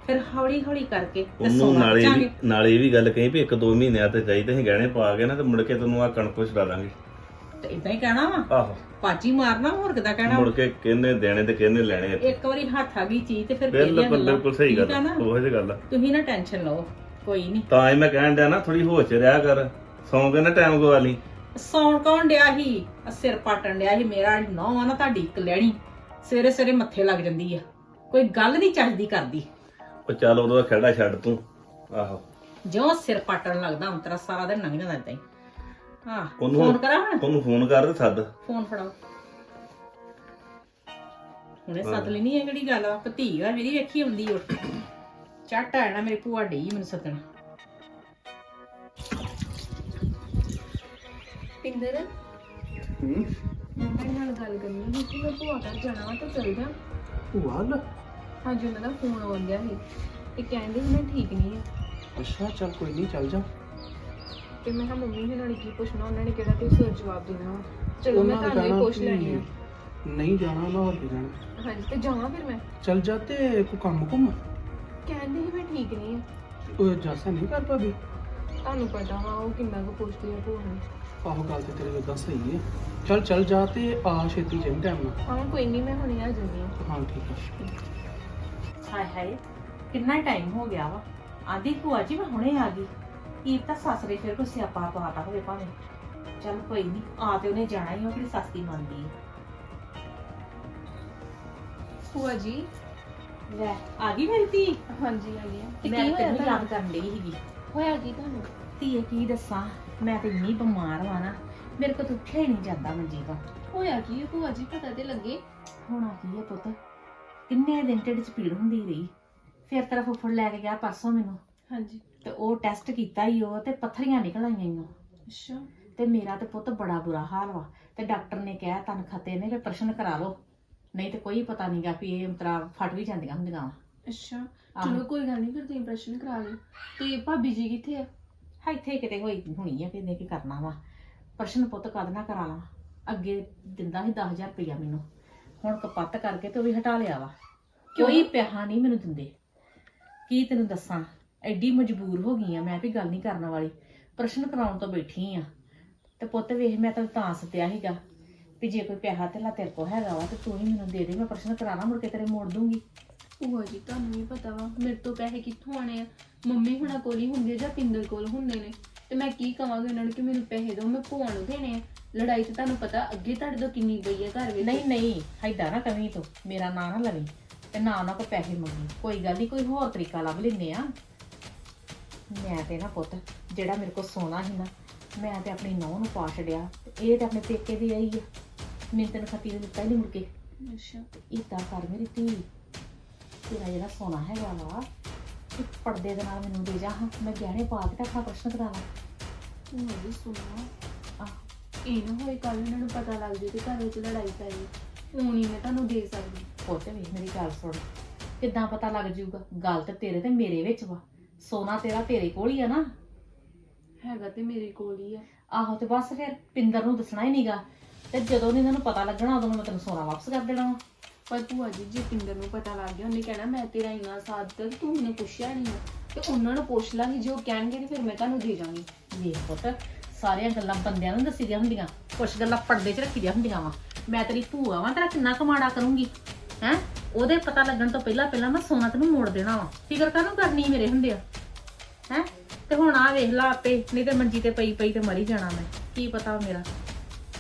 ਫਿਰ ਹੌਲੀ ਹੌਲੀ ਕਰਕੇ ਤੇ ਉਹਨੂੰ ਸੋਨਾ ਨਾਲੇ ਵੀ ਨਾਲੇ ਇਹ ਵੀ ਗੱਲ ਕਹੀ ਵੀ ਇੱਕ ਦੋ ਮਹੀਨਿਆਂ ਤੇ ਚਾਹੀਦੇ ਸੀ ਗਹਿਣੇ ਪਾ ਕੇ ਨਾ ਤੇ ਮੁੜ ਕੇ ਤੈਨੂੰ ਆ ਕਣਕ ਛਡਾ ਦਾਂਗੇ। ਤੇ ਇਦਾਂ ਹੀ ਕਹਿਣਾ ਵਾ। ਆਹੋ। ਪਾਜੀ ਮਾਰਨਾ ਹੋਰ ਕਿਦਾਂ ਕਹਿਣਾ? ਮੁੜ ਕੇ ਕਿਹਨੇ ਦੇਣੇ ਤੇ ਕਿਹਨੇ ਲੈਣੇ ਇੱਥੇ। ਇੱਕ ਵਾਰੀ ਹੱਥ ਆ ਗਈ ਚੀਜ਼ ਤੇ ਫਿਰ ਬਿਲਕੁਲ ਬਿਲਕੁਲ ਸਹੀ ਗੱਲ ਠੀਕ ਆ ਆ, ਨਾ? ਉਹੋ ਜਿਹੀ ਗੱਲ ਆ। ਤੁਸੀਂ ਨਾ ਟੈਨਸ਼ਨ ਲਓ ਕੋਈ ਨਹੀਂ ਤਾਂ ਹੀ ਮੈਂ ਕਹਿਣ ਡਿਆ ਨਾ ਥੋੜੀ ਹੋਸ਼ ਚ ਰਿਹਾ ਕਰ। ਸੌਂ ਕੇ ਨਾ ਟਾਈਮ ਗਵਾ ਲਈ। ਸੌਣ ਕੌਣ ਡਿਆ ਸੀ? ਆਹ ਸਿਰ ਪਾਟਣ ਡਿਆ ਸੀ ਮੇਰਾ ਨੌ ਆ ਨਾ ਤੁਹਾਡੀ ਇੱਕ ਲੈਣੀ। ਸਵੇਰੇ ਸਵੇਰੇ ਮੱਥੇ ਲੱਗ ਜਾਂਦੀ ਆ। ਕੋਈ ਗੱਲ ਨਹੀਂ ਚੱਜਦੀ ਕਰਦੀ। ਉਹ ਚੱਲ ਉਦੋਂ ਦਾ ਖੇੜਾ ਛੱਡ ਤੂੰ। ਆਹੋ। ਜਿਉਂ ਸਿਰ ਪਾਟਣ ਲੱਗਦਾ ਹੁਣ ਤੇਰਾ ਸਾਰਾ ਦਿਨ ਲੰਘ ਜਾਂਦਾ ਏਦਾਂ ਹੀ। ਹਾਂ ਉਹਨੂੰ- ਫੋਨ ਕਰਾਂ ਹੁਣ ਉਹਨੂੰ ਫੋਨ ਕਰ ਤੇ ਸੱਦ। ਫੋਨ ਫੜਾਓ। ਹੁਣੇ ਸੱਦ ਲੈਣੀ ਹੈ ਕਿਹੜੀ ਗੱਲ ਆ? ਭਤੀ ਆ ਮੇਰੀ ਵੇਖੀ ਹੁੰਦੀ ਉੱਠ ਚੱਟ ਆਣਾ ਮੇਰੀ ਭੂਆ ਢਈ ਮੈਨੂੰ ਸੱਦਣਾ। ਪਿੰਦਰ? ਹੂੰ? ਮੈਂ ਤੁਹਾਡੇ ਨਾਲ ਗੱਲ ਕਰਨੀ ਸੀ ਕਿ ਮੈਂ ਭੂਆ ਘਰ ਜਾਣਾ ਵਾ ਤਾਂ ਚਲ ਜਾ। ਭੂਆ ਨਾ ਹਾਂਜੀ ਉਹਨਾਂ ਦਾ ਫੋਨ ਆਉਂਦਿਆ ਸੀ। ਤੇ ਕਹਿੰਦੇ ਸੀ ਮੈਂ ਠੀਕ ਨਹੀਂ ਆ। ਅੱਛਾ ਚੱਲ ਕੋਈ ਨਹੀਂ ਚੱਲ ਜਾ। ਤੇ ਮੈਂ ਕਿਹਾ ਮੰਮੀ ਹੁਣਾਂ ਨੇ ਕੀ ਪੁੱਛਣਾ ਉਹਨਾਂ ਨੇ ਕਿਹੜਾ ਕੋਈ ਸੋਚ ਜਵਾਬ ਦੇਣਾ ਵਾ। ਚਲੋ ਮੈਂ ਤੁਹਾਨੂੰ ਹੀ ਪੁੱਛ ਲੈਣੀ ਆ ਨਹੀਂ ਜਾਣਾ ਨਾ ਹੋਰ ਕੀ ਜਾਣਾ। ਹਾਂਜੀ ਤੇ ਜਾਵਾਂ ਫਿਰ ਮੈਂ? ਚੱਲ ਜਾ ਤੇ ਕੋ ਕੰਮ ਕੁਮ? ਕਹਿੰਦੇ ਸੀ ਮੈਂ ਠੀਕ ਨਹੀਂ ਆ। ਉਹ ਜਾਸਾ ਨਹੀਂ ਕਰ ਪਾਬੀ ਤੁਹਾਨੂੰ ਪਤਾ ਵਾ ਉਹ ਕਿੰਨਾ ਕੁ ਪੁੱਛਦੀ ਆ ਭੂਆ ਨੂੰ। ਆਹੋ ਗੱਲ ਤੇ ਤੇਰੀ ਉਦਾਂ ਸਹੀ ਹੈ ਚੱਲ ਚੱਲ ਜਾ ਤੇ ਆ ਛੇਤੀ ਜਾਈਂ ਟਾਈਮ ਨਾਲ। ਹਾਂ ਕੋਈ ਨਹੀਂ ਮੈਂ ਹੁਣੇ ਆ ਜਾਂਦੀ ਆ ਹਾਂ ਠੀਕ ਆ। ਹਾਏ ਹਾਏ ਕਿੰਨਾ ਟਾਈਮ ਹੋ ਗਿਆ ਵਾ? ਆਂਦੀ ਭੂਆ ਜੀ ਮੈਂ ਹੁਣੇ ਆ ਗਈ। ਕੀ ਤਾਂ ਸੱਸ ਨੇ ਫਿਰ ਕੋਈ ਸਿਆਪਾ ਪਾਤਾ ਹੋਵੇ ਭਾਵੇਂ। ਚੱਲ ਕੋਈ ਨਹੀਂ ਆ ਤੇ ਉਹਨੇ ਜਾਣਾ ਹੀ ਉਹ ਕਿਹੜੀ ਸੱਸ ਦੀ ਮੰਨਦੀ ਹੈ ਭੂਆ ਜੀ। ਲੈ ਆ ਗਈ ਮੇਰੀ ਧੀ? ਹਾਂਜੀ ਆ ਗਿਆ ਤੇ ਮੈਂ ਕੀ ਹੋਇਆ ਤੈਨੂੰ ਯਾਦ ਤੁਹਾਨੂੰ? ਕਰਨ ਲਈ ਸੀਗੀ। ਹੋਇਆ ਕੀ ਤੁਹਾਨੂੰ? ਧੀਏ ਕੀ ਦੱਸਾਂ? ਮੈਂ ਤੇ ਇੰਨੀ ਬਿਮਾਰ ਵਾਂ ਨਾ ਮੇਰੇ ਕੋਲ ਤਾਂ ਉੱਠਿਆ ਹੀ ਨਹੀਂ ਜਾਂਦਾ ਮੰਜੀ ਤੋਂ ਹੋਇਆ ਕੀ ਹੈ ਭੂਆ ਜੀ? ਪਤਾ ਤੇ ਲੱਗੇ। ਹੋਣਾ ਕੀ ਹੈ ਪੁੱਤ? ਕਿੰਨੇ ਦਿਨ ਢਿੱਡ 'ਚ ਪੀੜ ਹੁੰਦੀ ਰਹੀ। ਫਿਰ ਤੇਰਾ ਫੁੱਫੜ ਲੈ ਕੇ ਗਿਆ ਪਾਸੋਂ ਮੈਨੂੰ। ਹਾਂਜੀ। ਤੇ ਉਹ ਟੈਸਟ ਕੀਤਾ ਹੀ ਉਹ ਤੇ ਪੱਥਰੀਆਂ ਨਿਕਲ ਆਈਆਂ ਈ। ਅੱਛਾ। ਤੇ ਮੇਰਾ ਤੇ ਪੁੱਤ ਬੜਾ ਬੁਰਾ ਹਾਲ ਵਾ। ਤੇ ਡਾਕਟਰ ਨੇ ਕਿਹਾ ਤਨ ਖਤੇ ਨੇ ਵੀ ਪ੍ਰਸ਼ਨ ਕਰਾ ਲਓ। ਨਹੀਂ ਤੇ ਕੋਈ ਪਤਾ ਨਹੀਂਗਾ ਵੀ ਇਹ ਅੰਤਰਾ ਫਟ ਵੀ ਜਾਂਦੀਆਂ ਹੁੰਦੀਆਂ ਵਾਂ। ਅੱਛਾ। ਆਹੋ। ਚਲੋ ਕੋਈ ਗੱਲ ਨਹੀਂ ਫਿਰ ਤੁਸੀਂ ਪ੍ਰਸ਼ਨ ਕਰਾ ਲਿਓ। ਤੇ ਭਾਬੀ ਜੀ ਕਿੱਥੇ ਆ? ਹਾਂ ਇੱਥੇ ਕਿਤੇ ਹੋਈ ਹੋਣੀ ਆ ਕਿ ਇਹਨੇ ਕੀ ਕਰਨਾ ਵਾ। ਪ੍ਰਸ਼ਨ ਪੁੱਤ ਕਦ ਨਾ ਕਰਾ ਲਾ? ਅੱਗੇ ਦਿੰਦਾ ਸੀ 10000 ਰੁਪਇਆ ਮੈਨੂੰ। ਹੁਣ ਕਪੱਤ ਕਰਕੇ ਤੇ ਉਹ ਵੀ ਹਟਾ ਲਿਆ ਵਾ। ਕੋਈ ਪਿਆਹਾ ਨਹੀਂ ਮੈਨੂੰ ਦਿੰਦੇ। ਕੀ ਤੈਨੂੰ ਦੱਸਾਂ? ਐਡੀ ਮਜਬੂਰ ਹੋ ਗਈ ਆ ਮੈਂ ਵੀ ਗੱਲ ਨਹੀਂ ਕਰਨ ਵਾਲੀ। ਪ੍ਰਸ਼ਨ ਕਰਾਉਣ ਤੋਂ ਬੈਠੀ ਆ। ਤੇ ਪੁੱਤ ਵੇਖ ਮੈਂ ਤਾਂ ਤਾਂ ਸਤਿਆ ਸੀਗਾ ਵੀ ਜੇ ਕੋਈ ਪਿਆਹਾ ਤੇ ਤੇਰੇ ਕੋਲ ਹੈਗਾ ਵਾ ਤੇ ਤੂੰ ਹੀ ਮੈਨੂੰ ਦੇ ਦੇ ਮੈਂ ਪ੍ਰਸ਼ਨ ਕਰਾਣਾ ਮੁੜ ਕੇ ਤੇਰੇ ਮੋੜ ਦੂੰਗੀ। ਭੂਆ ਜੀ ਤੁਹਾਨੂੰ ਵੀ ਪਤਾ ਵਾ ਮੇਰੇ ਤੋਂ ਪੈਸੇ ਕਿੱਥੋਂ ਆਣੇ ਆ? ਮੰਮੀ ਹੁਣਾਂ ਕੋਲ ਹੀ ਹੁੰਦੇ ਜਾਂ ਪਿੰਦਰ ਕੋਲ ਹੁੰਦੇ ਨੇ? ਤੇ ਮੈਂ ਕੀ ਕਵਾਂਗੀ ਉਹਨਾਂ ਨੂੰ ਕਿ ਮੈਨੂੰ ਪੈਸੇ ਦਿਓ ਮੈਂ ਭੂਆ ਨੂੰ ਦੇਣੇ ਆ। ਲੜਾਈ ਤੇ ਤੁਹਾਨੂੰ ਪਤਾ ਅੱਗੇ ਤੁਹਾਡੇ ਤੋਂ ਕਿੰਨੀ ਪਈ ਹੈ ਘਰ ਵਿੱਚ। ਨਹੀਂ ਨਹੀਂ ਹੈਦਾ ਨਾ ਕਵੀ ਤੂੰ ਮੇਰਾ ਨਾਂ ਨਾ ਲਵੀ ਤੇ ਨਾ ਉਹਨਾਂ ਕੋ ਪੈਸੇ ਮੰਗੀ। ਕੋਈ ਗੱਲ ਨਹੀਂ ਕੋਈ ਹੋਰ ਤਰੀਕਾ ਲੱਭ ਲੈਨੇ ਆ। ਮੈਂ ਤੇ ਨਾ ਪੁੱਤ ਜਿਹੜਾ ਮੇਰੇ ਕੋ ਸੋਨਾ ਸੀ ਨਾ ਮੈਂ ਤੇ ਆਪਣੀ ਨੌਂ ਨੂੰ ਪਾ ਛੜਿਆ ਇਹ ਤੇ ਆਪਣੇ ਪੇਕੇ ਦੀ ਆਈ ਆ। ਮੈਨੂੰ ਤੈਨੂੰ ਖੱਤੀ ਨੇ ਦਿੱਤਾ ਹੀ ਨਹੀਂ ਮੁੜ ਕੇ। ਅੱਛਾ। ਇਦਾਂ ਕਰ ਮੇਰੀ ਧੀ। ਤੇਰਾ ਜਿਹੜਾ ਸੋਨਾ ਹੈਗਾ ਵਾ ਇੱਕ ਪਰਦੇ ਦੇ ਨਾਲ ਮੈਨੂੰ ਦੇ ਜਾ ਹਾਂ। ਮੈਂ ਗਹਿਣੇ ਪਾ ਕੇ ਤਾਂ ਆਪਣਾ ਪ੍ਰਸ਼ਨ ਕਰਾਵਾਂ ਭੂਆ ਜੀ ਸੁਣੋ ਆਹ। ਇਹ ਨਾ ਹੋਏ ਕੱਲ ਇਹਨਾਂ ਨੂੰ ਪਤਾ ਲੱਗ ਜੇ ਕਿ ਘਰ ਵਿੱਚ ਲੜਾਈ ਪੈ ਉਹ ਨਹੀਂ ਮੈਂ ਤੁਹਾਨੂੰ ਦੇ ਸਕਦੀ। ਪੁੱਤ ਵੀ ਮੇਰੀ ਗੱਲ ਸੁਣ। ਕਿੱਦਾਂ ਪਤਾ ਲੱਗ ਜਾਊਗਾ? ਗੱਲ ਤੇ ਤੇਰੇ ਤੇ ਮੇਰੇ ਵਿੱਚ ਵਾ। ਸੋਨਾ ਤੇਰਾ ਤੇਰੇ ਕੋਲ ਹੀ ਆ ਨਾ। ਹੈਗਾ ਤੇ ਮੇਰੇ ਕੋਲ ਹੀ ਆ। ਆਹੋ ਤੇ ਬਸ ਫਿਰ ਪਿੰਦਰ ਨੂੰ ਦੱਸਣਾ ਹੀ ਨਹੀਂਗਾ ਤੇ ਜਦੋਂ ਨੀ ਇਹਨਾਂ ਨੂੰ ਪਤਾ ਲੱਗਣਾ ਉਦੋਂ ਮੈਂ ਤੈਨੂੰ ਸੋਨਾ ਵਾਪਸ ਕਰ ਦੇਣਾ ਵਾ। ਪਰ ਭੂਆ ਜੀ ਜੇ ਪਿੰਦਰ ਨੂੰ ਪਤਾ ਲੱਗ ਗਿਆ ਉਹਨੇ ਕਹਿਣਾ ਮੈਂ ਤੇਰਾ ਇੰਨਾ ਸਾਥ ਦਿੱਤਾ ਤੇ ਤੂੰ ਮੈਨੂੰ ਪੁੱਛਿਆ ਨਹੀਂ ਆ। ਤੇ ਉਹਨਾਂ ਨੂੰ ਪੁੱਛ ਲਾਂਗੀ ਜੇ ਉਹ ਕਹਿਣਗੇ ਤੇ ਫਿਰ ਮੈਂ ਤੁਹਾਨੂੰ ਦੇ ਜਾਵਾਂਗੀ। ਵੇਖ ਪੁੱਤ ਸਾਰੀਆਂ ਗੱਲਾਂ ਬੰਦਿਆਂ ਨੂੰ ਦੱਸੀਆਂ ਹੁੰਦੀਆਂ। ਕੁਛ ਗੱਲਾਂ ਪਰਦੇ 'ਚ ਰੱਖੀਆਂ ਹੁੰਦੀਆਂ ਵਾ। ਮੈਂ ਤੇਰੀ ਭੂਆ ਵਾਂ ਤੇਰਾ ਕਿੰਨਾ ਕਮਾੜਾ ਕਰੂੰਗੀ ਹੈ? ਉਹਦੇ ਪਤਾ ਲੱਗਣ ਤੋਂ ਪਹਿਲਾਂ ਪਹਿਲਾਂ ਮੈਂ ਸੋਨਾ ਤੈਨੂੰ ਮੋੜ ਦੇਣਾ ਵਾ। ਫਿਕਰ ਕਾਹਨੂੰ ਕਰਨੀ ਮੇਰੇ ਹੁੰਦੇ ਆ ਹੈ? ਤੇ ਹੁਣ ਆ ਵੇਖ ਲਾ ਆਪੇ ਨਹੀਂ ਤੇ ਮੰਜੀ ਤੇ ਪਈ ਪਈ ਤੇ ਮਰੀ ਜਾਣਾ ਮੈਂ। ਕੀ ਪਤਾ ਮੇਰਾ?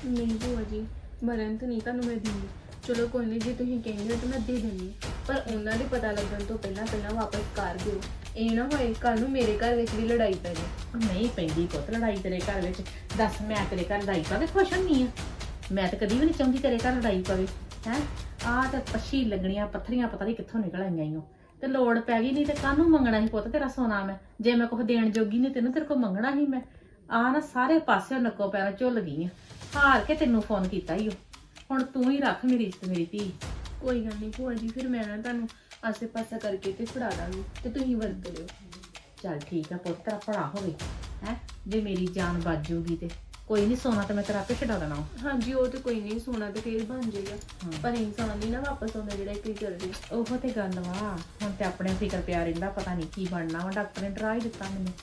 ਨਹੀਂ ਭੂਆ ਜੀ ਮਰਨ ਤਾਂ ਨਹੀਂ ਤੁਹਾਨੂੰ ਮੈਂ ਦਿੰਦੀ। ਚਲੋ ਕੋਈ ਨਹੀਂ ਜੇ ਤੁਸੀਂ ਕਹਿੰਦੇ ਹੋ ਤਾਂ ਮੈਂ ਦੇ ਦਿੰਦੀ। ਹਾਂ। ਪਰ ਉਹਨਾਂ ਦੇ ਪਤਾ ਲੱਗਣ ਤੋਂ ਪਹਿਲਾਂ ਪਹਿਲਾਂ ਵਾਪਸ ਕਰ ਦਿਓ। ਇਹ ਨਾ ਹੋਏ ਕੱਲ ਨੂੰ ਮੇਰੇ ਘਰ ਵਿੱਚ ਵੀ ਲੜਾਈ ਪੈ ਜਾਏ। ਨਹੀਂ ਪੈਂਦੀ ਪੁੱਤ ਲੜਾਈ ਤੇਰੇ ਘਰ ਵਿੱਚ। ਦੱਸ ਮੈਂ ਤੇਰੇ ਘਰ ਲੜਾਈ ਪਾ ਕੇ ਖੁਸ਼ ਹੁੰਨੀ ਆ? ਮੈਂ ਤਾਂ ਕਦੀ ਵੀ ਨਹੀਂ ਚਾਹੁੰਦੀ ਤੇਰੇ ਘਰ ਲੜਾਈ ਪਵੇ। ਹੈ? ਆਹ ਤੇ ਪੱਛੀ ਲੱਗਣੀਆਂ ਪੱਥਰੀਆਂ ਪਤਾ ਨਹੀਂ ਕਿੱਥੋਂ ਨਿਕਲ ਆਈਆਂ ਈਓ ਤੇ ਲੋੜ ਪੈ ਗਈ ਨਹੀਂ ਤੇ ਕਾਹਨੂੰ ਮੰਗਣਾ ਸੀ ਪੁੱਤ ਤੇਰਾ ਸੋਨਾ ਮੈਂ? ਜੇ ਮੈਂ ਕੁਝ ਦੇਣ ਜੋਗੀ ਨਹੀਂ ਤੈਨੂੰ ਤੇਰੇ ਕੋਲ ਮੰਗਣਾ ਸੀ ਮੈਂ। ਆ ਨਾ ਸਾਰੇ ਪਾਸੇ ਨੱਕੋ ਪੈਰਾਂ ਝੁੱਲ ਗਈ ਆ। ਹਾਰ ਕੇ ਤੈਨੂੰ ਫੋਨ ਕੀਤਾ ਈਓ ਹੁਣ ਤੂੰ ਹੀ ਰੱਖ ਮੇਰੀ ਇੱਜ਼ਤ ਮੇਰੀ ਧੀ। ਕੋਈ ਗੱਲ ਨਹੀਂ ਭੂਆ ਜੀ ਫਿਰ ਮੈਂ ਨਾ ਤੁਹਾਨੂੰ ਆਸੇ ਪਾਸੇ ਕਰਕੇ ਤੇ ਫੜਾ ਦਾਂਗੀ ਤੇ ਤੁਸੀਂ ਵਰਤ ਲਿਓ। ਚੱਲ ਠੀਕ ਆ ਪੁੱਤ ਤੇਰਾ ਭਲਾ ਹੋਵੇ ਹੈ? ਜੇ ਮੇਰੀ ਜਾਨ ਬਚ ਜੂਗੀ ਤੇ। ਕੋਈ ਨਹੀਂ ਸੋਨਾ ਤੇ ਮੈਂ ਤੇਰਾ ਆਪੇ ਛਡਾ ਦੇਣਾ ਵਾ। ਹਾਂਜੀ ਉਹ ਤੇ ਕੋਈ ਨਹੀਂ ਸੋਨਾ ਤੇ ਫੇਰ ਬਣ ਜਾਏਗਾ। ਪਰ ਇਨਸਾਨ ਨਹੀਂ ਨਾ ਵਾਪਸ ਆਉਂਦਾ ਜਿਹੜਾ ਇੱਕ ਹੀ ਕਰਦੇ ਉਹ ਤੇ ਗੱਲ ਵਾ ਹੁਣ ਤੇ ਆਪਣੇ ਫਿਕਰ ਪਿਆ ਰਹਿੰਦਾ ਪਤਾ ਨਹੀਂ ਕੀ ਬਣਨਾ ਵਾ। ਡਾਕਟਰ ਨੇ ਡਰਾ ਹੀ ਦਿੱਤਾ ਮੈਨੂੰ।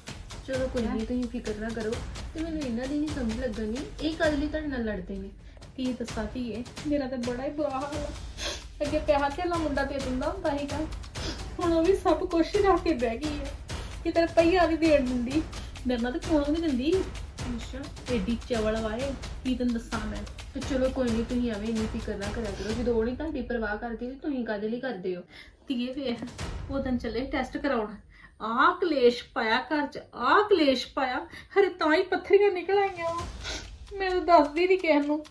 ਚਲੋ ਕੋਈ ਨਹੀਂ ਤੁਸੀਂ ਫਿਕਰ ਨਾ ਕਰੋ। ਤੇ ਮੈਨੂੰ ਇਹਨਾਂ ਦੀ ਨਹੀਂ ਸਮਝ ਲੱਗਣੀ ਇਹ ਕਦ ਲਈ ਤੁਹਾਡੇ ਨਾਲ ਲੜਦੇ ਨੇ। ਕੀ ਦੱਸਾਂ ਧੀਏ? ਮੇਰਾ ਤੇ ਬੜਾ ਹੀ ਬੁਰਾ ਹਾਲ ਆ। ਅੱਗੇ ਪਿਆ ਧੇਲਾ ਮੁੰਡਾ ਤੇ ਦਿੰਦਾ ਹੁੰਦਾ ਸੀਗਾ। ਹੁਣ ਉਹ ਵੀ ਸਭ ਕੁਛ ਹੀ ਰੱਖ ਕੇ ਬਹਿ ਗਈ ਹੈ ਕਿਤੇ ਰੁਪਈਆ ਵੀ ਦੇਣ ਦਿੰਦੀ। ਮੇਰੇ ਨਾਲ ਤੇ ਕੋਲੋਂ ਨਹੀਂ ਦਿੰਦੀ। ਅੱਛਾ ਏਡੀ ਚਵਲ ਵਾਏ ਕੀ ਤੈਨੂੰ ਦੱਸਾਂ ਮੈਂ? ਤੇ ਚਲੋ ਕੋਈ ਨਹੀਂ ਤੁਸੀਂ ਐਵੇਂ ਇੰਨੀ ਫਿਕਰ ਨਾ ਕਰਿਆ ਕਰੋ। ਜਦੋਂ ਉਹ ਨਹੀਂ ਤੁਹਾਡੀ ਪਰਵਾਹ ਕਰਦੀ, ਤੇ ਤੁਸੀਂ ਕਾਹਦੇ ਲਈ ਕਰਦੇ ਹੋ? ਧੀਏ ਵੇਖ, ਉਹ ਦਿਨ ਚੱਲੇ ਟੈਸਟ ਕਰਾਉਣ। ਆਹ ਕਲੇਸ਼ ਪਾਇਆ ਘਰ ਚ, ਆਹ ਕਲੇਸ਼ ਪਾਇਆ। ਹਰੇ ਤਾਂ ਹੀ ਪੱਥਰੀਆਂ ਨਿਕਲ ਆਈਆਂ ਵਾ। ਮੈਂ ਤਾਂ ਦੱਸਦੀ ਨਹੀਂ ਕਿਸੇ ਨੂੰ।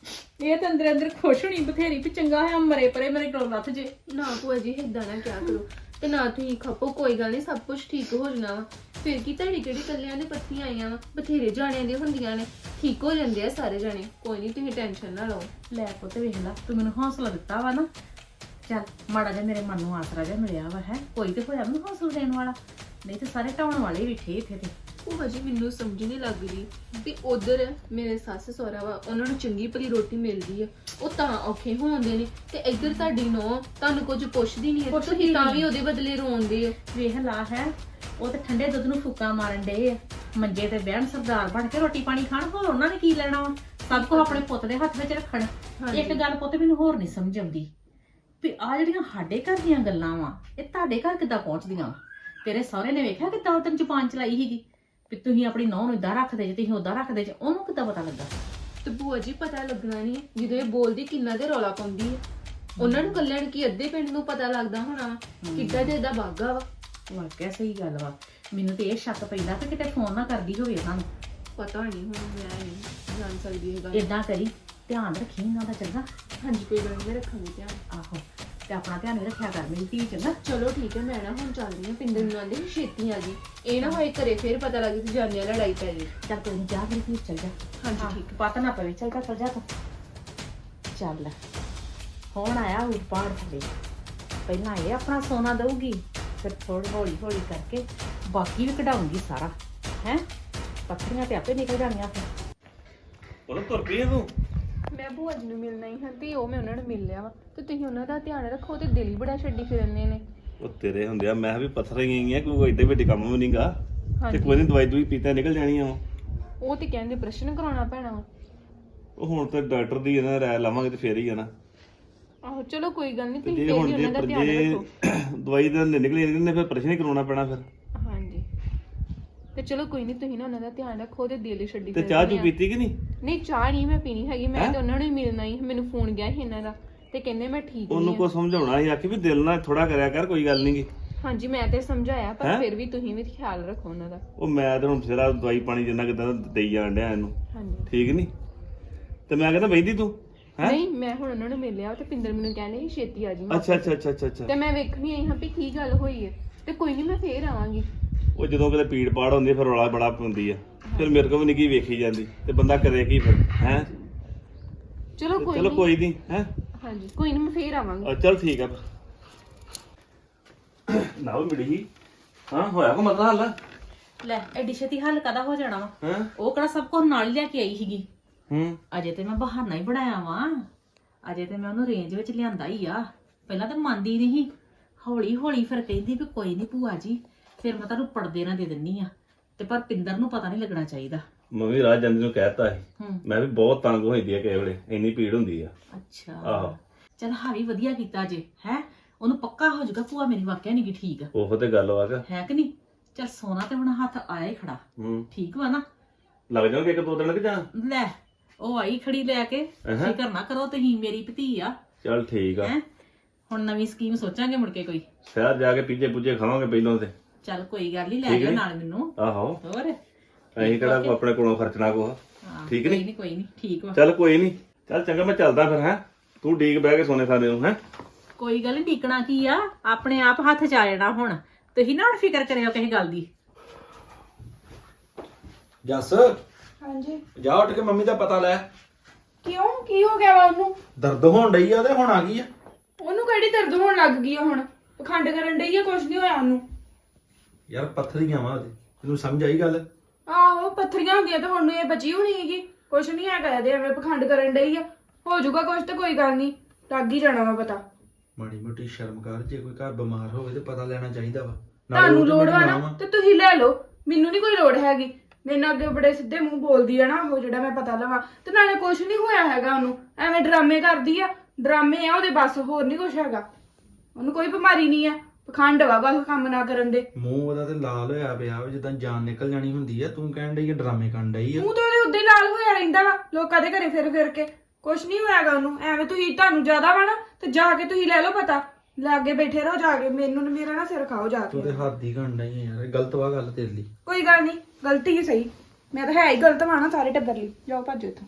ਇਹ ਤਾਂ ਅੰਦਰ ਅੰਦਰ ਖੁਸ਼ ਹੋਣੀ ਬਥੇਰੀ, ਵੀ ਚੰਗਾ ਹੋਇਆ, ਮਰੇ ਪਰੇ ਮੇਰੇ ਕੋਲ ਲੱਥ ਜੇ। ਨਾ ਭੂਆ ਜੀ, ਏਦਾਂ ਨਾ ਕਿਆ ਕਰੋ। ਤੇ ਨਾ ਤੁਸੀਂ ਖਪੋ, ਕੋਈ ਗੱਲ ਨਹੀਂ, ਸਭ ਕੁਝ ਠੀਕ ਹੋ ਜਾਣਾ ਵਾ। ਫਿਰ ਕੀ ਤੁਹਾਡੀ ਕਿਹੜੀ ਕੱਲਿਆਂ ਦੇ ਪੱਥੀਆਂ ਆਈਆਂ ਵਾ? ਬਥੇਰੇ ਜਾਣਿਆਂ ਦੀਆਂ ਹੁੰਦੀਆਂ ਨੇ, ਠੀਕ ਹੋ ਜਾਂਦੇ ਆ ਸਾਰੇ ਜਾਣੇ। ਕੋਈ ਨਹੀਂ, ਤੁਸੀਂ ਟੈਨਸ਼ਨ ਨਾ ਲਓ। ਲੈ ਪੁੱਤ, ਵੇਖ ਲਾ, ਤੂੰ ਮੈਨੂੰ ਹੌਸਲਾ ਦਿੱਤਾ ਵਾ ਨਾ। ਚੱਲ, ਮਾੜਾ ਜਿਹਾ ਮੇਰੇ ਮਨ ਨੂੰ ਆਸਰਾ ਜਿਹਾ ਮਿਲਿਆ ਵਾ, ਹੈ। ਕੋਈ ਤੇ ਹੋਇਆ ਮੈਨੂੰ ਹੌਸਲਾ ਦੇਣ ਵਾਲਾ? ਨਹੀਂ ਤੇ ਸਾਰੇ ਢਾਉਣ ਵਾਲੇ ਹੀ ਬੈਠੇ ਇੱਥੇ ਤੇ। ਉਹ ਹਜੇ ਮੈਨੂੰ ਸਮਝ ਨਹੀਂ ਲੱਗ ਰਹੀ ਵੀ ਉਧਰ ਮੇਰੇ ਸੱਸ ਸਹੁਰਾ ਵਾ ਉਹਨਾਂ ਨੂੰ ਚੰਗੀ ਭਲੀ ਰੋਟੀ ਮਿਲਦੀ ਆ ਉਹ ਤਾਂ ਔਖੇ ਹੋਉਂਦੇ ਨੇ ਤੇ ਇੱਧਰ ਤੁਹਾਡੀ ਨੋ ਤੁਹਾਨੂੰ ਕੁਝ ਪੁੱਛਦੀ ਨਹੀਂ ਹੈ ਪੁੱਛਦੀ ਤੁਸੀਂ ਤਾਂ ਨਹੀਂ। ਵੀ ਉਹਦੇ ਬਦਲੇ ਰੋਂਦੇ ਹੋ ਵੇਖ ਲਾ ਹੈ ਉਹ ਤੇ ਠੰਡੇ ਦੁੱਧ ਨੂੰ ਫੂਕਾਂ ਮਾਰਨ ਡੇ ਆ ਮੰਜੇ ਤੇ ਬਹਿਣ ਸਰਦਾਰ ਬਣ ਕੇ ਰੋਟੀ ਪਾਣੀ ਖਾਣ ਹੋਰ ਉਹਨਾਂ ਨੇ ਕੀ ਲੈਣਾ ਵਾ ਸਭ ਕੁਝ ਆਪਣੇ ਪੁੱਤ ਦੇ ਹੱਥ ਵਿੱਚ ਰੱਖਣ ਹਾਂਜੀ। ਇੱਕ ਗੱਲ ਪੁੱਤ ਮੈਨੂੰ ਹੋਰ ਨਹੀਂ ਸਮਝ ਆਉਂਦੀ ਵੀ ਆ ਜਿਹੜੀਆਂ ਸਾਡੇ ਘਰ ਦੀਆਂ ਗੱਲਾਂ ਵਾ ਇਹ ਤੁਹਾਡੇ ਘਰ ਕਿੱਦਾਂ ਪਹੁੰਚਦੀਆਂ? ਤੇਰੇ ਸਹੁਰੇ ਨੇ ਵੇਖਿਆ ਕਿੱਦਾਂ ਉਹ ਤੈਨੂੰ ਜ਼ੁਬਾਨ ਚਲਾਈ ਸੀਗੀ ਵੀ ਤੁਸੀਂ ਆਪਣੀ ਨੌਂ ਨੂੰ ਇਦਾਂ ਰੱਖਦੇ ਜੇ ਤੁਸੀਂ ਉਦਾਂ ਰੱਖਦੇ ਜੇ ਉਹਨੂੰ ਕਿੱਦਾਂ ਪਤਾ ਲੱਗਾ ਤੇ ਭੂਆ ਜੀ ਪਤਾ ਲੱਗਣਾ ਨਹੀਂ। ਜਦੋਂ ਇਹ ਬੋਲਦੀ ਕਿੰਨਾ ਦੇ ਰੌਲਾ ਪਾਉਂਦੀ ਹੈ ਉਹਨਾਂ ਨੂੰ ਕੱਲਿਆਂ ਕੀ ਅੱਧੇ ਪਿੰਡ ਨੂੰ ਪਤਾ ਲੱਗਦਾ ਹੋਣਾ। ਕਿੱਦਾਂ ਦੇ ਇਹਦਾ ਬਾਗਾ ਵਾ। ਵਾਕਿਆ ਸਹੀ ਗੱਲ ਵਾ। ਮੈਨੂੰ ਤੇ ਇਹ ਸ਼ੱਕ ਪੈਂਦਾ ਕਿ ਕਿਤੇ ਫੋਨ ਨਾ ਕਰਦੀ ਹੋਵੇ ਉਹਨਾਂ ਨੂੰ ਪਤਾ ਨਹੀਂ ਹੁਣ ਮੈਂ ਨਹੀਂ ਜਾਣ ਸਕਦੀ ਇਹ ਗੱਲ ਇਦਾਂ ਕਰੀ ਧਿਆਨ ਰੱਖੀ ਇਹਨਾਂ ਦਾ ਚੰਗਾ। ਹਾਂਜੀ ਕੋਈ ਗੱਲ ਨਹੀਂ ਰੱਖਾਂਗੀ ਧਿਆਨ। ਆਹੋ। ਤੇ ਆਪਣਾ ਧਿਆਨ ਵੀ ਰੱਖਿਆ ਕਰ ਮੇਰੀ ਧੀ ਚੰਗਾ ਚਲੋ ਠੀਕ ਹੈ ਮੈਂ ਨਾ ਹੁਣ ਚੱਲਦੀ ਹਾਂ ਪਿੰਦਰ ਨੂੰ ਆਂਦੇ ਛੇਤੀ ਆ ਜੀ। ਇਹ ਨਾ ਹੋਏ ਘਰੇ ਫੇਰ ਪਤਾ ਲੱਗ ਜੇ ਜਾਨਿਆ ਲੜਾਈ ਪੈ ਜੇ। ਚੱਲ ਕੋਈ ਨੀ ਜਾ ਮੇਰੀ ਧੀ ਚੱਲ ਜਾ। ਹਾਂਜੀ ਠੀਕ ਪਤਾ ਨਾ ਪਵੇ ਚੱਲ ਜਾ ਚੱਲ ਜਾ ਤੂੰ। ਚੱਲ। ਹੁਣ ਆਇਆ ਉਹ ਪਹਾੜ ਥੱਲੇ ਪਹਿਲਾਂ ਇਹ ਆਪਣਾ ਸੋਨਾ ਦਊਗੀ ਫਿਰ ਥੋੜੀ ਹੌਲੀ ਹੌਲੀ ਕਰਕੇ ਬਾਕੀ ਵੀ ਕਢਾਉਂਗੀ ਸਾਰਾ। ਹੈ? ਪੱਥਰੀਆਂ ਤੇ ਆਪੇ ਨਿਕਲ ਜਾਣੀਆਂ ਫਿਰ। ਉਹਨੂੰ ਤੁਰ ਪਈ ਆ ਤੂੰ? ਭੂਆ ਜੀ ਨੂੰ ਮਿਲਣਾ ਹੀ ਹਾਂ ਤੇ ਉਹ ਮੈਂ ਉਹਨਾਂ ਨੂੰ ਮਿਲ ਲਿਆ ਵਾ। ਤੇ ਤੁਸੀਂ ਉਹਨਾਂ ਦਾ ਧਿਆਨ ਰੱਖੋ ਤੇ ਦਿਲ ਹੀ ਬੜਾ ਛੱਡੀ ਫਿਰਨੇ ਨੇ। ਉਹ ਤੇਰੇ ਹੁੰਦਿਆ ਮੈਂ ਵੀ ਪੱਥਰ ਹੀ ਆ ਕੋਈ ਏਡੇ ਵੱਡੇ ਕੰਮ ਵੀ ਨਹੀਂਗਾ ਤੇ ਹਾਂਜੀ। ਕੋਈ ਨਹੀਂ ਦਵਾਈ ਦੂਈ ਪੀਤਾ ਨਿਕਲ ਜਾਣੀਆਂ ਵਾ। ਉਹ ਤੇ ਕਹਿੰਦੇ ਪ੍ਰਸ਼ਨ ਕਰਾਉਣਾ ਪੈਣਾ ਵਾ। ਉਹ ਹੁਣ ਤੇ ਡਾਕਟਰ ਦੀ ਇਹਨਾਂ ਰਾਇ ਲਾਵਾਂਗੇ ਤੇ ਫੇਰ ਹੀ ਆ ਨਾ। ਆਹੋ ਚਲੋ ਕੋਈ ਗੱਲ ਨਹੀਂ ਤੇ ਤੁਸੀਂ ਜੇ ਫੇਰ ਹੁਣ ਵੀ ਜੇ ਉਹਨਾਂ ਦਾ ਧਿਆਨ ਜੇ ਰੱਖੋ। ਦਵਾਈ ਦਾ ਨਿਕਲੀ ਨਹੀਂ ਫਿਰ ਪ੍ਰਸ਼ਨ ਹੀ ਕਰਾਉਣਾ ਪੈਣਾ ਫਿਰ। ਤੇ ਚਲੋ ਕੋਈ ਨਹੀਂ ਤੁਸੀਂ ਨਾ ਉਹਨਾਂ ਦਾ ਧਿਆਨ ਰੱਖੋ ਤੇ ਦਿਲ ਹੀ ਛੱਡੀ ਤੇ ਚਾਹ ਚੂ ਆ। ਪੀਤੀ ਕਿ ਨਹੀਂ? ਨਹੀਂ ਚਾਹ ਨਹੀਂ ਮੈਂ ਪੀਣੀ ਹੈਗੀ ਮੈਂ ਹੈਂ? ਤੇ ਉਹਨਾਂ ਨੂੰ ਹੀ ਮਿਲਣਾ ਹੀ ਮੈਨੂੰ ਫੋਨ ਗਿਆ ਸੀ ਇਹਨਾਂ ਦਾ ਤੇ ਕਹਿੰਦੇ ਮੈਂ ਠੀਕ ਉਹਨੂੰ ਨਹੀਂ ਕੋ ਸਮਝਾਉਣਾ ਸੀ ਆਖੀ ਵੀ ਦਿਲ ਨਾਲ ਥੋੜਾ ਕਰਿਆ ਕਰ ਕੋਈ ਗੱਲ ਨਹੀਂਗੀ ਹਾਂਜੀ ਮੈਂ ਤੇ ਸਮਝਾਇਆ ਪਰ? ਫਿਰ ਵੀ ਤੁਸੀਂ ਵੀ ਖਿਆਲ ਰੱਖੋ ਉਹਨਾਂ ਦਾ। ਉਹ ਮੈਂ ਤੇ ਹੁਣ ਸਿਰਾ ਦਵਾਈ ਪਾਣੀ ਜਿੰਨਾ ਕਿਦਾਂ ਦੇਈ ਜਾਣ ਡਿਆ ਇਹਨੂੰ। ਹਾਂਜੀ। ਠੀਕ ਨਹੀਂ ਤੇ ਮੈਂ ਕਹਿੰਦਾ ਬੈਠੀ ਤੂੰ? ਹੈ? ਨਹੀਂ ਮੈਂ ਹੁਣ ਉਹਨਾਂ ਨੂੰ ਮਿਲਿਆ ਤੇ ਪਿੰਦਰ ਮੈਨੂੰ ਕਹਿੰਦੇ ਛੇਤੀ ਆ ਜੀ। ਮੈਂ ਅੱਛਾ ਅੱਛਾ ਅੱਛਾ ਅੱਛਾ ਅੱਛਾ। ਤੇ ਮੈਂ ਵੇਖਣੀ ਆਈ ਹਾਂ ਵੀ ਕੀ ਗੱਲ ਹੋਈ ਹੈ। ਤੇ ਕੋਈ ਨਹੀਂ ਮੈਂ ਫੇਰ ਆਵਾਂਗੀ। ਉਹ ਜਦੋਂ ਕਿਤੇ ਪੀੜ ਪਾੜ ਹੁੰਦੀ ਫਿਰ ਰੌਲਾ ਬੜਾ ਪੈਂਦੀ ਆ। ਫਿਰ ਮੇਰੇ ਕੋਲ ਵੀ ਨਹੀਂ ਕੀ ਵੇਖੀ ਜਾਂਦੀ ਤੇ ਬੰਦਾ ਕਰੇ ਕੀ ਫਿਰ ਹੈ? ਚਲੋ ਕੋਈ ਚਲੋ ਨਹੀਂ ਕੋਈ ਨਹੀਂ ਹੈ? ਹਾਂਜੀ ਕੋਈ ਨਹੀਂ ਮੈਂ ਫੇਰ ਆਵਾਂਗੀ। ਚਲ ਠੀਕ ਆ ਨਾ ਉਹ ਮਿਲੀ ਹਾਂ ਹੋਇਆ ਕੋ ਮਤਲਬ ਹੱਲ? ਲੈ ਐਡੀ ਛੇਤੀ ਹੱਲ ਕਦਾ ਹੋ ਜਾਣਾ ਵਾ? ਹਾਂ? ਉਹ ਕਿਹੜਾ ਸਭ ਕੁਝ ਨਾਲ ਹੀ ਲੈ ਕੇ ਆਈ ਸੀਗੀ। ਹੂੰ। ਅਜੇ ਤੇ ਮੈਂ ਬਹਾਨਾ ਹੀ ਬਣਾਇਆ ਵਾਂ। ਅਜੇ ਤੇ ਮੈਂ ਉਹਨੂੰ ਰੇਂਜ ਵਿੱਚ ਲਿਆਂਦਾ ਹੀ ਆ। ਪਹਿਲਾਂ ਤਾਂ ਮੰਨਦੀ ਨਹੀਂ ਹੌਲੀ ਹੌਲੀ ਫਿਰ ਕਹਿੰਦੀ ਵੀ ਕੋਈ ਨਹੀਂ ਭੂਆ ਜੀ ਫਿਰ ਮੈਂ ਤੁਹਾਨੂੰ ਪੜਦੇ ਨਾ ਦੇ ਦਿੰਨੀ ਆ। ਤੇ ਪਰ ਪਿੰਦਰ ਨੂੰ ਪਤਾ ਨਹੀਂ ਲੱਗਣਾ ਚਾਹੀਦਾ। ਮੰਮੀ ਰਾਜ ਜਾਂਦੀ ਨੂੰ ਕਹਿਤਾ ਸੀ। ਹੂੰ। ਮੈਂ ਵੀ ਬਹੁਤ ਤੰਗ ਹੋਈਦੀ ਆ ਕਿਸੇ ਵੇਲੇ ਇੰਨੀ ਪੀੜ ਹੁੰਦੀ ਆ। ਅੱਛਾ। ਆਹੋ। ਚਲ ਹਾਵੀ ਵਧੀਆ ਕੀਤਾ ਜੇ ਹੈ? ਉਹਨੂੰ ਪੱਕਾ ਹੋ ਜਾਊਗਾ ਭੂਆ ਮੇਰੀ ਵਾਕਿਆ ਨਹੀਂ ਗੀ ਠੀਕ। ਉਹੋ ਤੇ ਗੱਲ ਵਾ ਕਿ। ਹੈ ਕਿ ਨਹੀਂ? ਚਲ ਸੋਨਾ ਤੇ ਹੁਣ ਹੱਥ ਆਇਆ ਹੀ ਖੜਾ। ਹੂੰ। ਠੀਕ ਵਾ ਨਾ? ਲੱਗ ਜਾਣਗੇ ਇੱਕ ਦੋ ਦਿਨ ਕਿ ਜਾਂ ਲੈ ਉਹ ਆਈ ਖੜੀ ਲੈ ਕੇ। ਅਹਾਂ। ਫਿਕਰ ਨਾ ਕਰੋ ਤੁਸੀਂ ਮੇਰੀ ਭਤੀ ਆ। ਚਲ ਠੀਕ ਆ। ਹੈ? ਹੁਣ ਨਵੀਂ ਸਕੀਮ ਸੋਚਾਂਗੇ ਮੁੜ ਕੇ ਕੋਈ। ਸ਼ਹਿਰ ਜਾ ਕੇ ਪੀਜੇ ਪੁੱਜੇ ਖਾਵਾਂਗੇ ਪਹਿਲਾਂ ਤੇ। ਚੱਲ ਕੋਈ ਗੱਲ ਨਹੀਂ ਲੈ ਠੀਕ। ਨਾਲ ਮੈਨੂੰ। ਆਹੋ। ਹੋਰ? ਅਸੀਂ ਕਿਹੜਾ ਆਪਣੇ ਕੋਲੋਂ ਖਰਚਣਾ ਕੋ ਹਾਂ, ਠੀਕ ਕੋਈ ਨੀ? ਨਹੀਂ ਕੋਈ ਨਹੀਂ ਠੀਕ ਵਾ। ਚੱਲ ਕੋਈ ਨਹੀਂ ਚੱਲ ਚੰਗਾ ਮੈਂ ਚੱਲਦਾ ਫਿਰ ਹੈ। ਤੂੰ ਡੀਕ ਬਹਿ ਕੇ ਸੋਨੇ ਸਾਨੇ ਨੂੰ ਹੈ। ਕੋਈ ਗੱਲ ਨਹੀਂ ਟਿਕਣਾ ਕੀ ਆ? ਆਪਣੇ ਆਪ ਹੱਥ ਚ ਆ ਜਾਣਾ ਹੁਣ। ਤੁਸੀਂ ਨਾ ਹੁਣ ਫਿਕਰ ਕਰਿਓ ਕਿਸੇ ਗੱਲ ਦੀ। ਜੱਸ। ਹਾਂਜੀ। ਜਾ ਉੱਠ ਕੇ ਮੰਮੀ ਦਾ ਪਤਾ ਲੈ। ਕਿਉਂ? ਕੀ ਹੋ ਗਿਆ ਵਾ ਉਹਨੂੰ? ਦਰਦ ਹੋਣ ਡਈ ਆ ਤੇ ਹੁਣ ਆ ਗਈ ਆ। ਉਹਨੂੰ ਕਿਹੜੀ ਦਰਦ ਹੋਣ ਲੱਗ ਗਈ ਆ ਹੁਣ? ਪਖੰਡ ਕਰਨ ਡਈ ਆ ਕੁਝ ਨਹੀਂ ਹੋਇਆ ਉਹਨੂੰ। ਯਾਰ ਪੱਥਰੀਆਂ ਵਾ ਉਹਦੇ। ਤੈਨੂੰ ਸਮਝ ਆਈ ਗੱਲ? ਆਹੋ ਪੱਥਰੀਆਂ ਹੁੰਦੀਆਂ ਤਾਂ ਹੁਣ ਨੂੰ ਇਹ ਬਚੀ ਹੋਣੀ ਹੈਗੀ। ਕੁਝ ਨਹੀਂ ਹੈਗਾ ਇਹਦੇ ਐਵੇਂ ਪਖੰਡ ਕਰਨ ਡਈ ਆ। ਹੋ ਜਾਊਗਾ ਕੁਝ ਤੇ ਕੋਈ ਗੱਲ ਨਹੀਂ ਲੱਗ ਹੀ ਜਾਣਾ ਵਾ ਪਤਾ। ਮਾੜੀ ਮੋਟੀ ਸ਼ਰਮ ਕਰ ਜੇ ਕੋਈ ਘਰ ਬਿਮਾਰ ਹੋਵੇ ਤੇ ਪਤਾ ਲੈਣਾ ਚਾਹੀਦਾ ਵਾ। ਨਾਲੇ ਤੁਹਾਨੂੰ ਉਹ ਤੇ ਲੋੜ ਵਾ ਨਾ। ਤੇ ਤੁਸੀਂ ਲੈ ਲਓ। ਮੈਨੂੰ ਨਹੀਂ ਕੋਈ ਲੋੜ ਹੈਗੀ। ਮੇਰੇ ਨਾਲ ਅੱਗੇ ਬੜੇ ਸਿੱਧੇ ਮੂੰਹ ਬੋਲਦੀ ਆ ਨਾ ਉਹ ਜਿਹੜਾ ਮੈਂ ਪਤਾ ਲਵਾਂ। ਤੇ ਨਾਲੇ ਕੁਝ ਨਹੀਂ ਹੋਇਆ ਹੈਗਾ ਉਹਨੂੰ। ਐਵੇਂ ਡਰਾਮੇ ਕਰਦੀ ਆ। ਡਰਾਮੇ ਆ ਉਹਦੇ ਬਸ ਹੋਰ ਨਹੀਂ ਕੁਝ ਹੈਗਾ। ਉਹਨੂੰ ਕੋਈ ਬਿਮਾਰੀ ਨਹੀਂ ਆ। ਪਖੰਡ ਵਾ ਬਸ ਕੰਮ ਨਾ ਕਰਨ ਦੇ। ਮੂੰਹ ਉਹਦਾ ਤੇ ਲਾਲ ਹੋਇਆ ਪਿਆ ਵਾ ਜਿੱਦਾਂ ਜਾਨ ਨਿਕਲ ਜਾਣੀ ਹੁੰਦੀ ਆ ਤੂੰ ਕਹਿਣ ਡਈ ਆ ਡਰਾਮੇ ਕਰਨ ਡਈ ਆ। ਮੂੰਹ ਤੇ ਉਹਦੇ ਉੱਦੇ ਹੀ ਲਾਲ ਹੋਇਆ ਰਹਿੰਦਾ ਵਾ ਲੋਕਾਂ ਦੇ ਘਰੇ ਫਿਰ ਫਿਰ ਕੇ। ਕੁਛ ਨਹੀਂ ਹੋਇਆਗਾ ਉਹਨੂੰ ਐਵੇਂ ਤੁਸੀਂ ਤੁਹਾਨੂੰ ਜ਼ਿਆਦਾ ਵਾ ਨਾ ਤੇ ਜਾ ਕੇ ਤੁਸੀਂ ਲੈ ਲਓ ਪਤਾ। ਲਾਗੇ ਬੈਠੇ ਰਹੋ ਜਾ ਕੇ ਮੈਨੂੰ ਨੀ- ਮੇਰਾ ਨਾ ਸਿਰ ਖਾਓ ਜਾ ਤੂੰ ਕੇ। ਤੇ ਹੱਥ ਹੀ ਗੰਢ ਡਈ ਆ ਯਾਰ ਇਹ ਗਲਤ ਵਾ ਗੱਲ ਤੇਰੇ ਲਈ। ਕੋਈ ਗੱਲ ਨਹੀਂ ਗਲਤੀ ਹੀ ਸਹੀ। ਮੈਂ ਤਾਂ ਹੈ ਹੀ ਗਲਤ ਵਾ ਨਾ ਸਾਰੇ ਟੱਬਰ ਲਈ। ਜਾਓ ਭੱਜੋ ਇੱਥੋਂ।